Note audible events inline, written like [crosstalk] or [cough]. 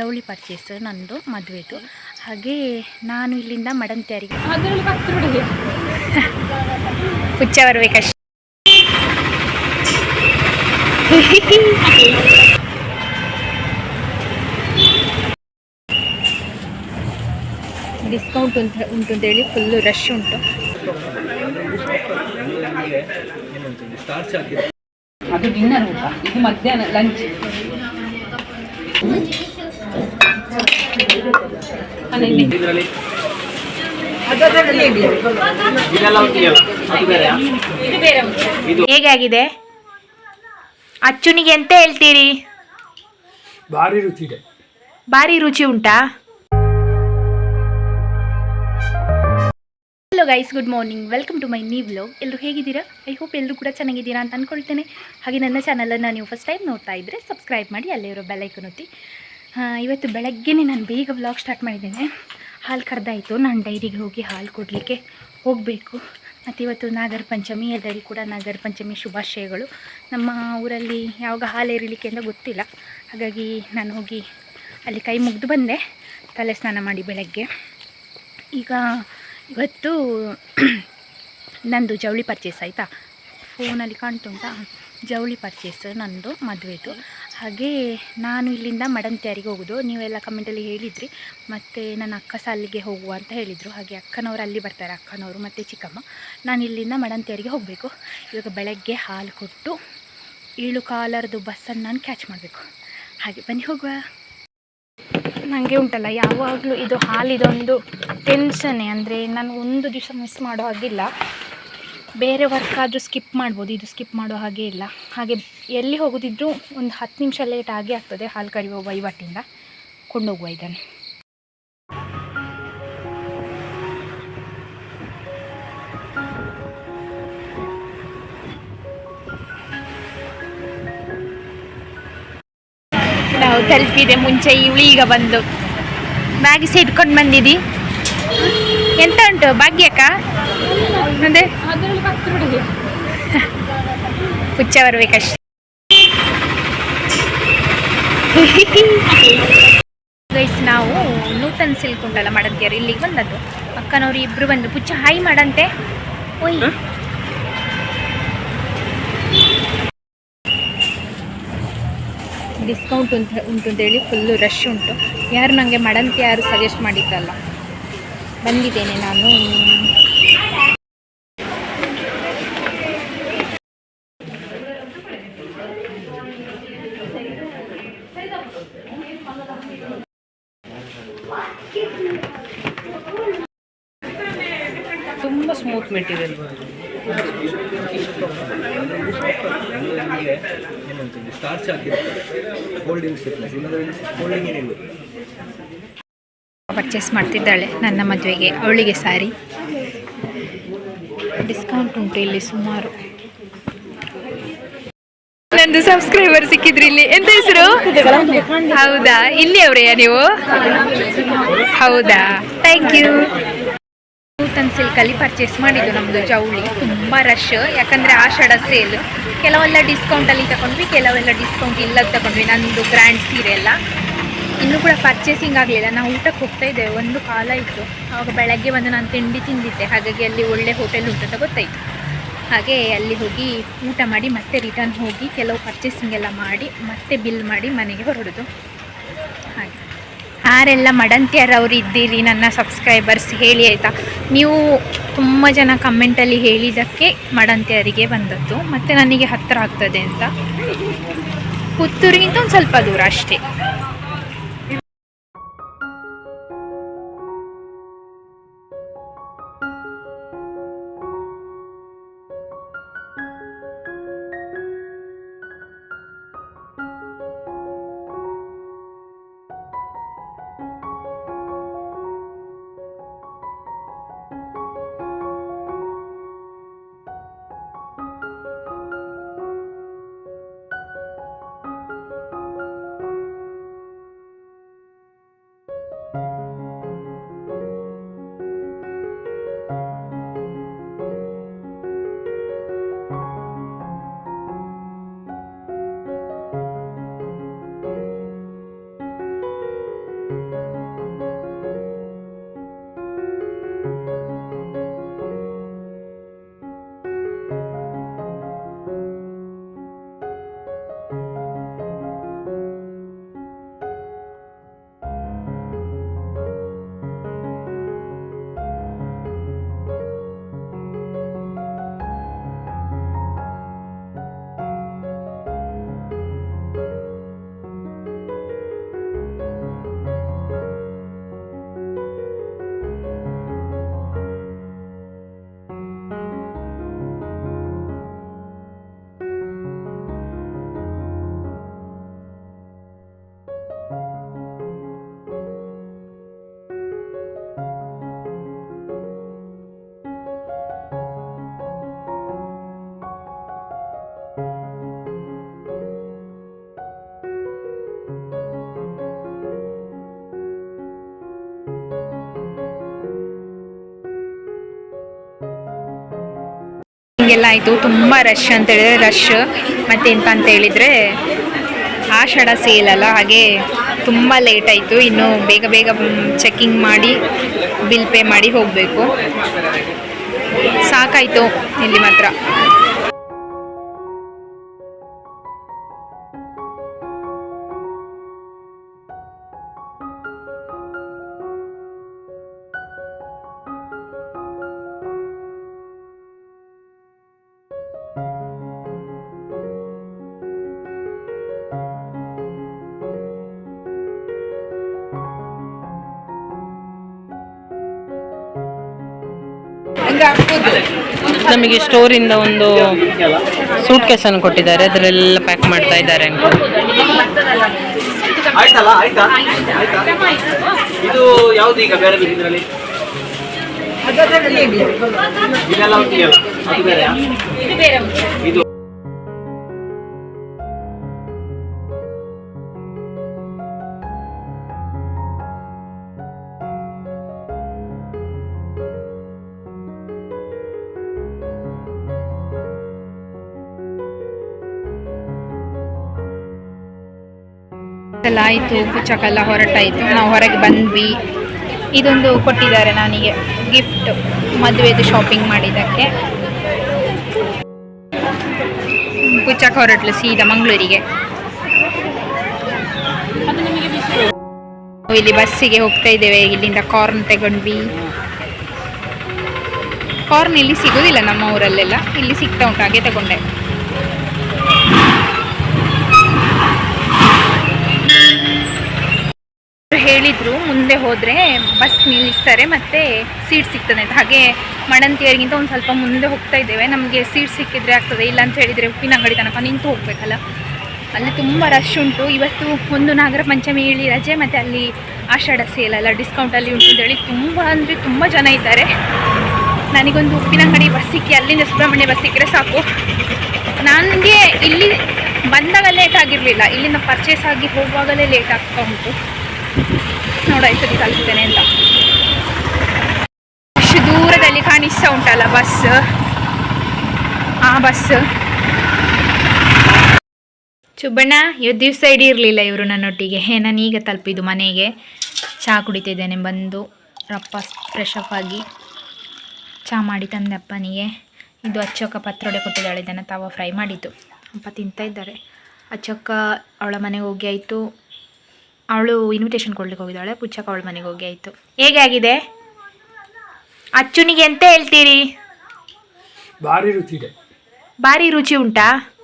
ಜವಳಿ ಪರ್ಚೇಸ್ ನಂದು ಮದುವೆದು. ಹಾಗೆ ನಾನು ಇಲ್ಲಿಂದ ಮಡಂತ್ಯಾರಿಗೆ ಅದರಲ್ಲಿ ಹತ್ತು ಬಿಡಿ ಹುಚ್ಚ ಬರ್ಬೇಕಷ್ಟೆ. ಡಿಸ್ಕೌಂಟ್ ಉಂಟು ಉಂಟು ಅಂತೇಳಿ ಫುಲ್ಲು ರಶ್ ಉಂಟು. ಅದು ಡಿನ್ನರ್ ಊಟ ಇದು ಮಧ್ಯಾಹ್ನ ಲಂಚ್ ಹೇಗೆ ಆಗಿದೆ ಅಚ್ಚುನಿಗೆ ಎಂತ ಹೇಳ್ತೀರಿ? ಭಾರಿ ರುಚಿ ಇದೆ. ಭಾರಿ ರುಚಿ ಉಂಟಾ? Hello guys good morning welcome to my ನೀ ವ್ಲಾಗ್ ಎಲ್ಲರೂ ಹೇಗಿದ್ದೀರಾ? ಐ ಹೋಪ್ ಎಲ್ಲರೂ ಕೂಡ ಚೆನ್ನಾಗಿದ್ದೀರಾ ಅಂತ ಅಂದ್ಕೊಳ್ತೇನೆ ಹಾಗೆ ನನ್ನ ಚಾನಲನ್ನು ನೀವು ಫಸ್ಟ್ ಟೈಮ್ ನೋಡ್ತಾ ಇದ್ದರೆ ಸಬ್ಸ್ಕ್ರೈಬ್ ಮಾಡಿ ಅಲ್ಲೇ ಇರೋ ಬೆಲ್ಲೈಕನ್ ಒತ್ತಿ. ಇವತ್ತು ಬೆಳಗ್ಗೆನೇ ನಾನು ಬೇಗ ವ್ಲಾಗ್ ಸ್ಟಾರ್ಟ್ ಮಾಡಿದ್ದೇನೆ. ಹಾಲು ಕರೆದಾಯಿತು. ನಾನು ಡೈರಿಗೆ ಹೋಗಿ ಹಾಲು ಕೊಡಲಿಕ್ಕೆ ಹೋಗಬೇಕು. ಮತ್ತು ಇವತ್ತು ನಾಗರ ಪಂಚಮಿ ಎಲ್ಲರಿಗೂ ಕೂಡ ನಾಗರ ಪಂಚಮಿ ಶುಭಾಶಯಗಳು. ನಮ್ಮ ಊರಲ್ಲಿ ಯಾವಾಗ ಹಾಲು ಏರಿಲಿಕ್ಕೆ ಅಂತ ಗೊತ್ತಿಲ್ಲ. ಹಾಗಾಗಿ ನಾನು ಹೋಗಿ ಅಲ್ಲಿ ಕೈ ಮುಗಿದು ಬಂದೆ. ತಲೆ ಸ್ನಾನ ಮಾಡಿ ಬೆಳಗ್ಗೆ. ಈಗ ಇವತ್ತು [clears throat] ನಂದು ಜವಳಿ ಪರ್ಚೇಸ್ ಆಯಿತಾ? ಫೋನಲ್ಲಿ ಕಾಣ್ತುಂಟಾ? ಜವಳಿ ಪರ್ಚೇಸ್ ನಂದು ಮದುವೆದು. ಹಾಗೆ ನಾನು ಇಲ್ಲಿಂದ ಮಡಂತ್ಯಾರಿಗೆ ಹೋಗೋದು. ನೀವೆಲ್ಲ ಕಮೆಂಟಲ್ಲಿ ಹೇಳಿದ್ರಿ. ಮತ್ತು ನನ್ನ ಅಕ್ಕ ಸಾಲಿಗೆ ಹೋಗುವ ಅಂತ ಹೇಳಿದರು. ಹಾಗೆ ಅಕ್ಕನವರು ಅಲ್ಲಿ ಬರ್ತಾರೆ. ಅಕ್ಕನವರು ಮತ್ತು ಚಿಕ್ಕಮ್ಮ. ನಾನು ಇಲ್ಲಿಂದ ಮಡಂತ್ಯಾರಿಗೆ ಹೋಗಬೇಕು. ಇವಾಗ ಬೆಳಗ್ಗೆ ಹಾಲು ಕೊಟ್ಟು ಏಳು ಕಾಲರದು ಬಸ್ಸನ್ನು ನಾನು ಕ್ಯಾಚ್ ಮಾಡಬೇಕು. ಹಾಗೆ ಬನ್ನಿ ಹೋಗುವ. ನನಗೆ ಉಂಟಲ್ಲ, ಯಾವಾಗಲೂ ಇದು ಹಾಲಿದೊಂದು ಟೆನ್ಷನ್ನೇ ಅಂದರೆ ನಾನು ಒಂದು ದಿವಸ ಮಿಸ್ ಮಾಡೋ ಹಾಗಿಲ್ಲ. ಬೇರೆ ವರ್ಕ್ ಆದರೂ ಸ್ಕಿಪ್ ಮಾಡ್ಬೋದು. ಇದು ಸ್ಕಿಪ್ ಮಾಡೋ ಹಾಗೆ ಇಲ್ಲ. ಹಾಗೆ ಎಲ್ಲಿ ಹೋಗೋದಿದ್ರೂ ಒಂದು ಹತ್ತು ನಿಮಿಷ ಲೇಟ್ ಆಗೇ ಆಗ್ತದೆ. ಹಾಲು ಕರೆಯುವ ವಹಿವಾಟಿಂದ ಕೊಂಡೋಗುವ ಇದನ್ನು. ನಾವು ತಲುಪಿದೆ ಮುಂಚೆ ಇವಳು ಈಗ ಬಂದು. ಬ್ಯಾಗ್ ಸಹ ಇಟ್ಕೊಂಡು ಬಂದಿದ್ದಿ ಎಂತ ಉಂಟು ಭಾಗ್ಯಕ್ಕ? ಮುಂದೆ ಹುಚ್ಚ ಬರ್ಬೇಕಷ್ಟೆ ಗೈಸ್ ನಾವು ನೂತನ್ ಸಿಲ್ಕ್ ಉಂಟಲ್ಲ ಮಾಡಂತಿಯರು ಇಲ್ಲಿಗೆ ಬಂದದ್ದು. ಅಕ್ಕನವ್ರು ಇಬ್ರು ಬಂದು ಪುಚ್ಚ ಹಾಯ್ ಮಾಡಂತೆ. ಓಯ್. ಡಿಸ್ಕೌಂಟ್ ಉಂಟು ಉಂಟು ಅಂತೇಳಿ ಫುಲ್ಲು ರಶ್ ಉಂಟು. ಯಾರು ನನಗೆ ಮಡಂತಿ ಯಾರು ಸಜೆಸ್ಟ್ ಮಾಡಿದ್ದಲ್ಲ. ಬಂದಿದ್ದೇನೆ ನಾನು. ತುಂಬ ಸ್ಮೂತ್ ಮೆಟೀರಿಯಲ್ ಬರುತ್ತೆ ಸ್ಟಾರ್ಚ್ ಹಾಕಿರ್ತಾರೆ. ಫೋಲ್ಡಿಂಗ್ ಫೋಲ್ಡಿಂಗ್ ಏನಿಲ್ಲ. ಪರ್ಚೇಸ್ ಮಾಡ್ತಿದ್ದಾಳೆ ನನ್ನ ಮದುವೆಗೆ ಅವಳಿಗೆ ಸಾರಿ. ಡಿಸ್ಕೌಂಟ್ ಉಂಟು ಇಲ್ಲಿ ಸುಮಾರು. ನಂದು ಸಬ್ಸ್ಕ್ರೈಬರ್ ಸಿಕ್ಕಿದ್ರಿ ಇಲ್ಲಿ. ಎಂತ ಹೆಸರು? ಹೌದಾ? ಇಲ್ಲಿ ಅವರೆಯಾ ನೀವು? ಹೌದಾ? ಥ್ಯಾಂಕ್ ಯು ನೂತನ್ ಸಿಲ್ಕಲ್ಲಿ ಪರ್ಚೇಸ್ ಮಾಡಿದ್ದು ನಮ್ಮದು ಜವಳಿ ತುಂಬ ರಶ್ ಯಾಕಂದರೆ ಆಷಾಢ ಸೇಲ್ ಕೆಲವೆಲ್ಲ ಡಿಸ್ಕೌಂಟಲ್ಲಿ ತಗೊಂಡ್ವಿ ಕೆಲವೆಲ್ಲ ಡಿಸ್ಕೌಂಟ್ ಇಲ್ಲದ ತಗೊಂಡ್ವಿ ನಂದು ಗ್ರ್ಯಾಂಡ್ ಸೀರೆ ಎಲ್ಲ. ಇನ್ನೂ ಕೂಡ ಪರ್ಚೇಸಿಂಗ್ ಆಗಲಿಲ್ಲ. ನಾವು ಊಟಕ್ಕೆ ಹೋಗ್ತಾ ಇದ್ದೇವೆ. ಒಂದು ಕಾಲ ಇತ್ತು. ಆವಾಗ ಬೆಳಗ್ಗೆ ಬಂದು ನಾನು ತಿಂಡಿ ತಿಂದಿದ್ದೆ. ಹಾಗಾಗಿ ಅಲ್ಲಿ ಒಳ್ಳೆ ಹೋಟೆಲ್ ಉಂಟು ಅಂತ ಗೊತ್ತಾಯಿತು. ಹಾಗೆ ಅಲ್ಲಿ ಹೋಗಿ ಊಟ ಮಾಡಿ, ಮತ್ತೆ ರಿಟರ್ನ್ ಹೋಗಿ ಕೆಲವು ಪರ್ಚೇಸಿಂಗ್ ಎಲ್ಲ ಮಾಡಿ, ಮತ್ತೆ ಬಿಲ್ ಮಾಡಿ ಮನೆಗೆ ಹೊರಡೋದು. ಹಾಗೆ. ಯಾರೆಲ್ಲ ಅವರು ಇದ್ದೀರಿ, ನನ್ನ ಸಬ್ಸ್ಕ್ರೈಬರ್ಸ್ ಹೇಳಿ ಆಯಿತಾ? ನೀವು ತುಂಬ ಜನ ಕಮೆಂಟಲ್ಲಿ ಹೇಳಿದ್ದಕ್ಕೆ ಮಡಂತಿಯರಿಗೆ ಬಂದದ್ದು. ಮತ್ತು ನನಗೆ ಹತ್ತಿರ ಆಗ್ತದೆ ಅಂತ. ಪುತ್ತೂರಿಗಿಂತ ಒಂದು ಸ್ವಲ್ಪ ದೂರ ಅಷ್ಟೇ. ಶಾಪಿಂಗ್ ಎಲ್ಲ ಆಯಿತು. ತುಂಬ ರಶ್ ಅಂತ ಹೇಳಿದ್ರೆ ರಶ್ ಮತ್ತೆಂತ ಅಂತ ಹೇಳಿದರೆ ಆಷಾಢ ಸೇಲ್ ಅಲ್ಲ, ಹಾಗೆ ತುಂಬ ಲೇಟ್ ಆಯಿತು. ಇನ್ನು ಬೇಗ ಬೇಗ ಚೆಕ್ಕಿಂಗ್ ಮಾಡಿ ಬಿಲ್ ಪೇ ಮಾಡಿ ಹೋಗಬೇಕು. ಸಾಕಾಯಿತು ಇಲ್ಲಿ ಮಾತ್ರ. ನಮಗೆ ಸ್ಟೋರಿಂದ ಒಂದು ಸೂಟ್ ಅನ್ನು ಕೊಟ್ಟಿದ್ದಾರೆ. ಅದರಲ್ಲೆಲ್ಲ ಪ್ಯಾಕ್ ಮಾಡ್ತಾ ಇದ್ದಾರೆ. ಆಯ್ತಲ್ಲ ಆಯ್ತಾ? ಆಯ್ತಾ ಇದು ಯಾವ್ದು ಈಗ ಬೇರೆ ಇದರಲ್ಲಿ? ಇದೆಲ್ಲ ಒಟ್ಟಿಗೆಲ್ಲ ಅದು ಬೇರೆಯಾ? ಇದು ಎಲ್ಲ ಆಯಿತು ಪುಚ್ಚಕ್ಕೆಲ್ಲ ಹೊರಟಾಯಿತು. ನಾವು ಹೊರಗೆ ಬಂದ್ವಿ. ಇದೊಂದು ಕೊಟ್ಟಿದ್ದಾರೆ ನನಗೆ ಗಿಫ್ಟ್ ಮದುವೆದು ಶಾಪಿಂಗ್ ಮಾಡಿದ್ದಕ್ಕೆ. ಪುಚ್ಚಕ್ಕೆ ಹೊರಟ್ಲು ಸೀದಾ ಮಂಗಳೂರಿಗೆ. ಇಲ್ಲಿ ಬಸ್ಸಿಗೆ ಹೋಗ್ತಾ ಇದ್ದೇವೆ. ಇಲ್ಲಿಂದ ಕಾರ್ನ್ ತಗೊಂಡ್ವಿ. ಕಾರ್ನ್ ಇಲ್ಲಿ ಸಿಗೋದಿಲ್ಲ ನಮ್ಮ ಊರಲ್ಲೆಲ್ಲ. ಇಲ್ಲಿ ಸಿಗ್ತಾ ಉಂಟು, ಹಾಗೆ ತಗೊಂಡೆ. ಹೇಳಿದ್ರು, ಮುಂದೆ ಹೋದರೆ ಬಸ್ ನಿಲ್ಲಿಸ್ತಾರೆ, ಮತ್ತೆ ಸೀಟ್ ಸಿಗ್ತದೆ ಅಂತ. ಹಾಗೆ ಮಣಂತಿಯರಿಗಿಂತ ಒಂದು ಸ್ವಲ್ಪ ಮುಂದೆ ಹೋಗ್ತಾ ಇದ್ದೇವೆ. ನಮಗೆ ಸೀಟ್ ಸಿಕ್ಕಿದ್ರೆ ಆಗ್ತದೆ, ಇಲ್ಲ ಅಂತ ಹೇಳಿದರೆ ಉಪ್ಪಿನ ಅಂಗಡಿ ತನಕ ನಿಂತು ಹೋಗ್ಬೇಕಲ್ಲ. ಅಲ್ಲಿ ತುಂಬ ರಶ್ ಉಂಟು. ಇವತ್ತು ಒಂದು ನಾಗರ ಪಂಚಮಿ, ಇಳಿ ರಜೆ, ಮತ್ತು ಅಲ್ಲಿ ಆಷಾಢ ಸೇಲ್ ಅಲ್ಲ ಡಿಸ್ಕೌಂಟಲ್ಲಿ ಉಂಟು ಅಂತೇಳಿ ತುಂಬ ಅಂದರೆ ತುಂಬ ಜನ ಇದ್ದಾರೆ. ನನಗೊಂದು ಉಪ್ಪಿನ ಅಂಗಡಿ ಬಸ್ ಸಿಕ್ಕಿ, ಅಲ್ಲಿಂದ ಸುಬ್ರಹ್ಮಣ್ಯ ಬಸ್ ಸಿಕ್ಕರೆ ಸಾಕು. ನನಗೆ ಇಲ್ಲಿ ಬಂದಾಗ ಲೇಟ್ ಆಗಿರಲಿಲ್ಲ. ಇಲ್ಲಿಂದ ಪರ್ಚೇಸ್ ಆಗಿ ಹೋಗುವಾಗಲೇ ಲೇಟ್ ಆಗ್ತಾ ಉಂಟು. ನೋಡಾಯ್ತು ತಲುಪ್ತೇನೆ ಅಂತ. ಅಷ್ಟು ದೂರದಲ್ಲಿ ಕಾಣಿಸ್ತಾ ಉಂಟಲ್ಲ ಬಸ್ ಆ ಬಸ್ ಚುಬ್ಬಣ್ಣ, ಇವತ್ತು ದಿವಸ ಇಡೀ ಇರಲಿಲ್ಲ ಇವರು ನನ್ನೊಟ್ಟಿಗೆ. ನಾನು ಈಗ ತಲುಪಿದ್ದು ಮನೆಗೆ. ಚಹಾ ಕುಡಿತಿದ್ದೇನೆ, ಬಂದು ರಪ್ಪ ಫ್ರೆಶ್ ಅಪ್ ಆಗಿ ಚಹಾ ಮಾಡಿ ತಂದೆ ಅಪ್ಪನಿಗೆ ಇದು ಅಚ್ಚಕ್ಕ ಪತ್ರೊಡೆ ಕೊಟ್ಟಿದ್ದಾಳೆ, ಇದನ್ನು ತಾವ ಫ್ರೈ ಮಾಡಿದ್ದು. ಅಪ್ಪ ತಿಂತಾ ಇದ್ದಾರೆ. ಅಚ್ಚಕ್ಕ ಅವಳ ಮನೆಗೆ ಹೋಗಿ ಆಯಿತು. ಅವಳು ಇನ್ವಿಟೇಷನ್ ಕೊಡ್ಲಿಕ್ಕೆ ಹೋಗಿದ್ದಾಳೆ ಪುಚ್ಚಕ್ಕ ಅವಳ ಮನೆಗೆ ಹೋಗಿ ಆಯಿತು. ಹೇಗೆ ಆಗಿದೆ? ಅಚ್ಚುನಿಗೆ ಎಂತ ಹೇಳ್ತೀರಿ? ಭಾರಿ ರುಚಿ ಇದೆ. ಭಾರಿ ರುಚಿ ಉಂಟಾ?